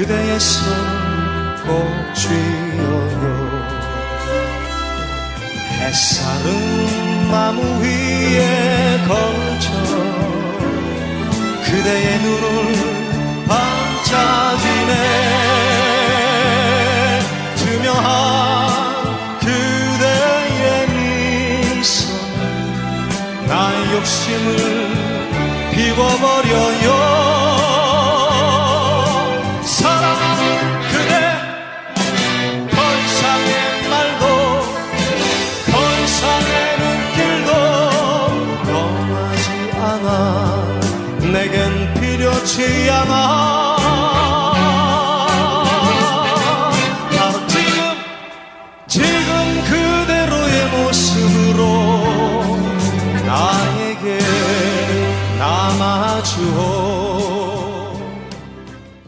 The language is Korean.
그대의 손꼭 쥐어요. 햇살은 마무 위에 걸쳐 그대의 눈을 반짝이네 투명한 그대의 미소. 나의 욕심을 비워버려요. 내겐 필요치 않아. 바로 지금 지금 그대로의 모습으로 나에게 남아주오